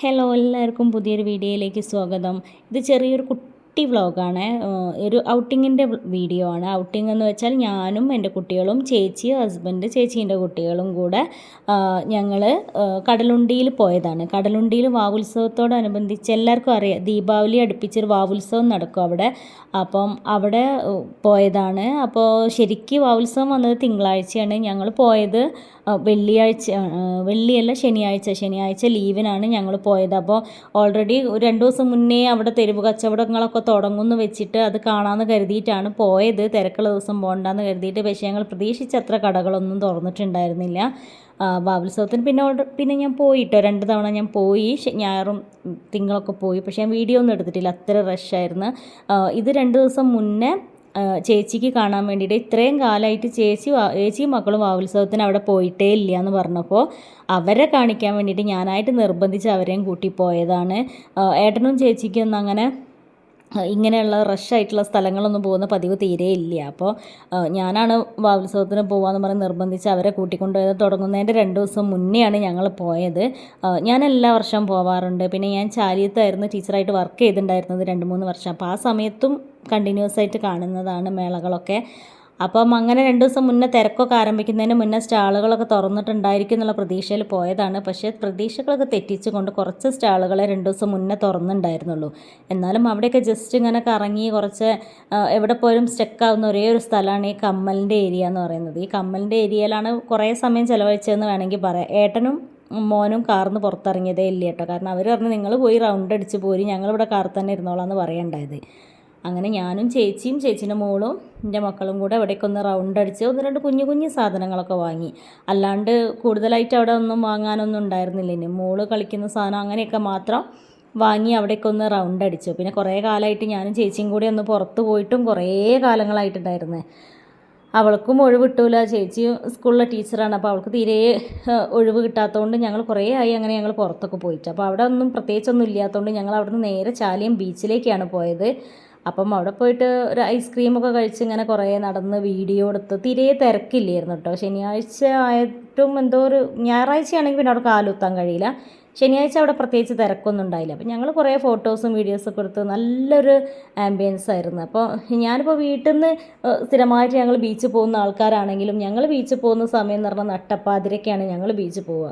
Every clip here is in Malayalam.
ഹലോ എല്ലാവർക്കും പുതിയൊരു വീഡിയോയിലേക്ക് സ്വാഗതം. ഇത് ചെറിയൊരു കുട്ടി വ്ളോഗാണ്. ഒരു ഔട്ടിങ്ങിന്റെ വീഡിയോ ആണ്. ഔട്ടിംഗ് എന്ന് വെച്ചാൽ ഞാനും എന്റെ കുട്ടികളും ചേച്ചി ഹസ്ബൻഡ് ചേച്ചീന്റെ കുട്ടികളും കൂടെ ഞങ്ങൾ കടലുണ്ടിയിൽ പോയതാണ്. കടലുണ്ടിയിൽ വാവുത്സവത്തോടനുബന്ധിച്ച് എല്ലാവർക്കും അറിയാം ദീപാവലി അടുപ്പിച്ചൊരു വാവുത്സവം നടക്കും അവിടെ. അപ്പം അവിടെ പോയതാണ്. അപ്പോൾ ശരിക്കും വാവുത്സവം വന്നത് തിങ്കളാഴ്ചയാണ്. ഞങ്ങൾ പോയത് വെള്ളിയാഴ്ച വെള്ളിയല്ല ശനിയാഴ്ച. ശനിയാഴ്ച ലീവിനാണ് ഞങ്ങൾ പോയത്. അപ്പോൾ ഓൾറെഡി രണ്ട് ദിവസം മുന്നേ അവിടെ തെരുവ് കച്ചവടങ്ങളൊക്കെ തുടങ്ങുമെന്ന് വെച്ചിട്ട് അത് കാണാമെന്ന് കരുതിയിട്ടാണ് പോയത്. തിരക്കുള്ള ദിവസം പോകണ്ടെന്ന് കരുതിയിട്ട് പക്ഷേ ഞങ്ങൾ പ്രതീക്ഷിച്ചത്ര കടകളൊന്നും തുറന്നിട്ടുണ്ടായിരുന്നില്ല. ബാബുത്സവത്തിന് പിന്നെ പിന്നെ ഞാൻ പോയിട്ടോ? രണ്ട് തവണ ഞാൻ പോയി. ഞായറും തിങ്കളൊക്കെ പോയി. പക്ഷേ ഞാൻ വീഡിയോ ഒന്നും എടുത്തിട്ടില്ല. അത്ര റഷായിരുന്നു ഇത് രണ്ട് ദിവസം മുന്നേ ചേച്ചിക്ക് കാണാൻ വേണ്ടിയിട്ട് ഇത്രയും കാലമായിട്ട് ചേച്ചി ചേച്ചിയും മക്കളും വാവുത്സവത്തിന് അവിടെ പോയിട്ടേ ഇല്ല എന്ന് പറഞ്ഞപ്പോൾ അവരെ കാണിക്കാൻ വേണ്ടിയിട്ട് ഞാനായിട്ട് നിർബന്ധിച്ച് അവരെയും കൂട്ടി പോയതാണ്. ഏട്ടനും ചേച്ചിക്കൊന്നും അങ്ങനെ ഇങ്ങനെയുള്ള റഷായിട്ടുള്ള സ്ഥലങ്ങളൊന്നും പോകുന്ന പതിവ് തീരെ ഇല്ല. അപ്പോൾ ഞാനാണ് വാവുത്സവത്തിന് പോകാമെന്ന് പറഞ്ഞ് നിർബന്ധിച്ച് അവരെ കൂട്ടിക്കൊണ്ടുപോയത് തുടങ്ങുന്നതിന്റെ രണ്ട് ദിവസം മുന്നെയാണ് ഞങ്ങൾ പോയത്. ഞാൻ എല്ലാ വർഷവും പോവാറുണ്ട്. പിന്നെ ഞാൻ ചാലിയത്തായിരുന്നു ടീച്ചറായിട്ട് വർക്ക് ചെയ്തിട്ടുണ്ടായിരുന്നത് രണ്ട് മൂന്ന് വർഷം. അപ്പോൾ ആ സമയത്തും കണ്ടിന്യൂസ് ആയിട്ട് കാണുന്നതാണ് മേളകളൊക്കെ. അപ്പം അങ്ങനെ രണ്ട് ദിവസം മുന്നേ തിരക്കൊക്കെ ആരംഭിക്കുന്നതിന് മുന്നേ സ്റ്റാളുകളൊക്കെ തുറന്നിട്ടുണ്ടായിരിക്കും എന്നുള്ള പ്രതീക്ഷയിൽ പോയതാണ്. പക്ഷേ പ്രതീക്ഷകളൊക്കെ തെറ്റിച്ചുകൊണ്ട് കുറച്ച് സ്റ്റാളുകളെ രണ്ട് ദിവസം മുന്നേ തുറന്നിട്ടുണ്ടായിരുന്നുള്ളൂ. എന്നാലും അവിടെയൊക്കെ ജസ്റ്റ് ഇങ്ങനെ കറങ്ങി കുറച്ച് എവിടെ പോലും സ്റ്റക്കാവുന്ന ഒരേ ഒരു സ്ഥലമാണ് ഈ കമ്മലിന്റെ ഏരിയ എന്ന് പറയുന്നത്. ഈ കമ്മലിന്റെ ഏരിയയിലാണ് കുറേ സമയം ചിലവഴിച്ചതെന്ന് വേണമെങ്കിൽ പറയാം. ഏട്ടനും മോനും കാർന്ന് പുറത്തിറങ്ങിയതേ ഇല്ല കേട്ടോ. കാരണം അവർ പറഞ്ഞു നിങ്ങൾ പോയി റൗണ്ട് അടിച്ച് പോരി. ഞങ്ങളിവിടെ കാർ തന്നെ ഇരുന്നോളാം എന്ന് പറയണ്ടായത്. അങ്ങനെ ഞാനും ചേച്ചിയും ചേച്ചീന്റെ മോളും എന്റെ മക്കളും കൂടെ അവിടേക്ക് ഒന്ന് റൗണ്ട് അടിച്ച് ഒന്ന് രണ്ട് കുഞ്ഞു കുഞ്ഞു സാധനങ്ങളൊക്കെ വാങ്ങി. അല്ലാണ്ട് കൂടുതലായിട്ട് അവിടെ ഒന്നും വാങ്ങാനൊന്നും ഉണ്ടായിരുന്നില്ല. ഇനി മോൾ കളിക്കുന്ന സാധനം അങ്ങനെയൊക്കെ മാത്രം വാങ്ങി അവിടേക്ക് ഒന്ന് റൗണ്ട് അടിച്ചു. പിന്നെ കുറേ കാലമായിട്ട് ഞാനും ചേച്ചിയും കൂടി ഒന്ന് പുറത്ത് പോയിട്ടും കുറേ കാലങ്ങളായിട്ടുണ്ടായിരുന്നേ. അവൾക്കും ഒഴിവ് കിട്ടൂല. ചേച്ചി സ്കൂളിലെ ടീച്ചറാണ്. അപ്പോൾ അവൾക്ക് തീരെ ഒഴിവ് കിട്ടാത്തതുകൊണ്ട് ഞങ്ങൾ കുറേ ആയി അങ്ങനെ ഞങ്ങൾ പുറത്തൊക്കെ പോയിട്ട്. അപ്പോൾ അവിടെ ഒന്നും പ്രത്യേകിച്ചൊന്നും ഇല്ലാത്തതുകൊണ്ട് ഞങ്ങൾ അവിടെ നിന്ന് നേരെ ചാലിയം ബീച്ചിലേക്കാണ് പോയത്. അപ്പം അവിടെ പോയിട്ട് ഒരു ഐസ്ക്രീമൊക്കെ കഴിച്ച് ഇങ്ങനെ കുറേ നടന്ന് വീഡിയോ എടുത്ത് തിരെ തിരക്കില്ലായിരുന്നു കേട്ടോ ശനിയാഴ്ച ആയിട്ടും എന്തോ ഒരു ഞായറാഴ്ചയാണെങ്കിൽ പിന്നെ അവിടെ കാലുത്താൻ കഴിയില്ല. ശനിയാഴ്ച അവിടെ പ്രത്യേകിച്ച് തിരക്കൊന്നും ഉണ്ടായില്ല. അപ്പോൾ ഞങ്ങൾ കുറേ ഫോട്ടോസും വീഡിയോസൊക്കെ എടുത്ത് നല്ലൊരു ആംബിയൻസ് ആയിരുന്നു. അപ്പോൾ ഞാനിപ്പോൾ വീട്ടിൽ നിന്ന് സ്ഥിരമായിട്ട് ഞങ്ങൾ ബീച്ചിൽ പോകുന്ന ആൾക്കാരാണെങ്കിലും ഞങ്ങൾ ബീച്ചിൽ പോകുന്ന സമയം എന്ന് പറഞ്ഞാൽ നട്ടപ്പാതിരക്കാണ് ഞങ്ങൾ ബീച്ചിൽ പോവുക.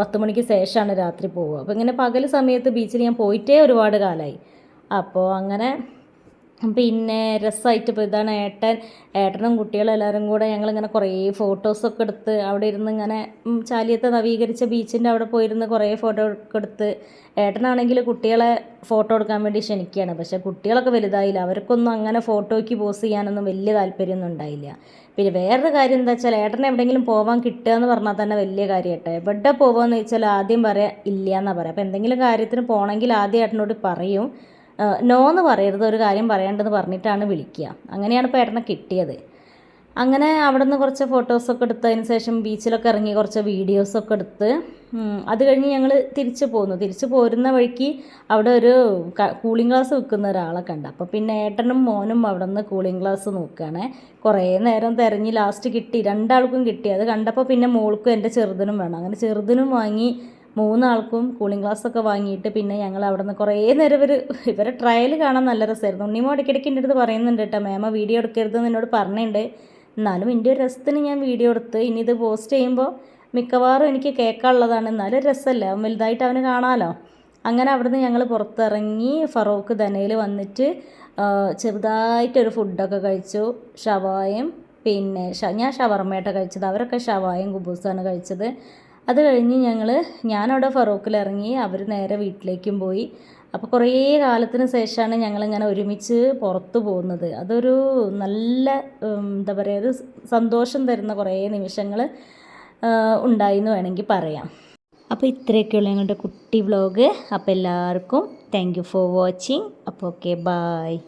പത്ത് മണിക്ക് ശേഷമാണ് രാത്രി പോവുക. അപ്പോൾ ഇങ്ങനെ പകൽ സമയത്ത് ബീച്ചിൽ ഞാൻ പോയിട്ടേ ഒരുപാട് കാലമായി അപ്പോൾ അങ്ങനെ പിന്നെ രസമായിട്ട് ഇപ്പോൾ ഇതാണ് ഏട്ടൻ. ഏട്ടനും കുട്ടികളും എല്ലാവരും കൂടെ ഞങ്ങളിങ്ങനെ കുറേ ഫോട്ടോസൊക്കെ എടുത്ത് അവിടെ ഇരുന്ന് ഇങ്ങനെ ചാലിയത്തെ നവീകരിച്ച ബീച്ചിന്റെ അവിടെ പോയിരുന്ന് കുറേ ഫോട്ടോ ഒക്കെ എടുത്ത്. ഏട്ടനാണെങ്കിൽ കുട്ടികളെ ഫോട്ടോ എടുക്കാൻ വേണ്ടി ക്ഷണിക്കുകയാണ്. പക്ഷേ കുട്ടികളൊക്കെ വലുതായില്ല. അവർക്കൊന്നും അങ്ങനെ ഫോട്ടോയ്ക്ക് പോസ് ചെയ്യാനൊന്നും വലിയ താല്പര്യമൊന്നും ഉണ്ടായില്ല. പിന്നെ വേറൊരു കാര്യം എന്താ വെച്ചാൽ ഏട്ടനെ എവിടെയെങ്കിലും പോകാൻ കിട്ടുക എന്ന് പറഞ്ഞാൽ തന്നെ വലിയ കാര്യമായിട്ട് എവിടെ പോകുകയെന്ന് വെച്ചാൽ ആദ്യം പറയാം ഇല്ല എന്നാണ് പറയാം. അപ്പോൾ എന്തെങ്കിലും കാര്യത്തിന് പോകണമെങ്കിൽ ആദ്യം ഏട്ടനോട് പറയും. നോ എന്ന് പറയരുത് ഒരു കാര്യം പറയേണ്ടത് പറഞ്ഞിട്ടാണ് വിളിക്കുക. അങ്ങനെയാണ് ഇപ്പോൾ ഏട്ടനെ കിട്ടിയത്. അങ്ങനെ അവിടെ നിന്ന് കുറച്ച് ഫോട്ടോസൊക്കെ എടുത്തതിന് ശേഷം ബീച്ചിലൊക്കെ ഇറങ്ങി കുറച്ച് വീഡിയോസൊക്കെ എടുത്ത് അത് കഴിഞ്ഞ് ഞങ്ങൾ തിരിച്ചു പോന്നു. തിരിച്ചു പോരുന്ന വഴിക്ക് അവിടെ ഒരു കൂളിംഗ് ഗ്ലാസ് വിൽക്കുന്ന ഒരാളെ കണ്ട. അപ്പോൾ പിന്നെ ഏട്ടനും മോനും അവിടെ നിന്ന് കൂളിംഗ് ഗ്ലാസ് നോക്കുകയാണ്. കുറേ നേരം തിരഞ്ഞ് ലാസ്റ്റ് കിട്ടി. രണ്ടാൾക്കും കിട്ടി. അത് കണ്ടപ്പോൾ പിന്നെ മോൾക്കും എന്റെ ചെറുതിനും വേണം. അങ്ങനെ ചെറുതിനും വാങ്ങി മൂന്നാൾക്കും കൂളിംഗ് ഗ്ലാസ് ഒക്കെ വാങ്ങിയിട്ട് പിന്നെ ഞങ്ങൾ അവിടെ നിന്ന് കുറേ നേരം ഇവർ ഇവരെ ട്രയൽ കാണാൻ നല്ല രസമായിരുന്നു. ഉണ്ണിമോ ഇടയ്ക്കിടയ്ക്ക് എന്റെ അടുത്ത് പറയുന്നുണ്ട് കേട്ടോ മേമ വീഡിയോ എടുക്കരുതെന്ന് എന്നോട് പറഞ്ഞിട്ടുണ്ട്. എന്നാലും എന്റെ ഒരു രസത്തിന് ഞാൻ വീഡിയോ എടുത്ത് ഇനി ഇത് പോസ്റ്റ് ചെയ്യുമ്പോൾ മിക്കവാറും എനിക്ക് കേൾക്കാനുള്ളതാണ്. എന്നാലും രസമല്ലേ വലുതായിട്ട് അവന് കാണാമല്ലോ അങ്ങനെ അവിടുന്ന് ഞങ്ങൾ പുറത്തിറങ്ങി ഫറോക്ക് ധനയിൽ വന്നിട്ട് ചെറുതായിട്ടൊരു ഫുഡൊക്കെ കഴിച്ചു. ഷവായം പിന്നെ ഞാൻ ഷവർമ്മയായിട്ടാണ് കഴിച്ചത് അവരൊക്കെ ഷവായം കുബൂസാണ് കഴിച്ചത്. അത് കഴിഞ്ഞ് ഞങ്ങൾ ഞാനവിടെ ഫറൂഖിൽ ഇറങ്ങി അവർ നേരെ വീട്ടിലേക്കും പോയി. അപ്പോൾ കുറേ കാലത്തിന് ശേഷമാണ് ഞങ്ങളിങ്ങനെ ഒരുമിച്ച് പുറത്തു പോകുന്നത്. അതൊരു നല്ല എന്താ പറയുക ഒരു സന്തോഷം തരുന്ന കുറേ നിമിഷങ്ങൾ ഉണ്ടായി എന്ന് വേണമെങ്കിൽ പറയാം. അപ്പോൾ ഇത്രയൊക്കെയുള്ള ഞങ്ങളുടെ കുട്ടി വ്ലോഗ്. അപ്പോൾ എല്ലാവർക്കും താങ്ക് യു ഫോർ വാച്ചിങ് അപ്പോൾ ഓക്കെ ബായ്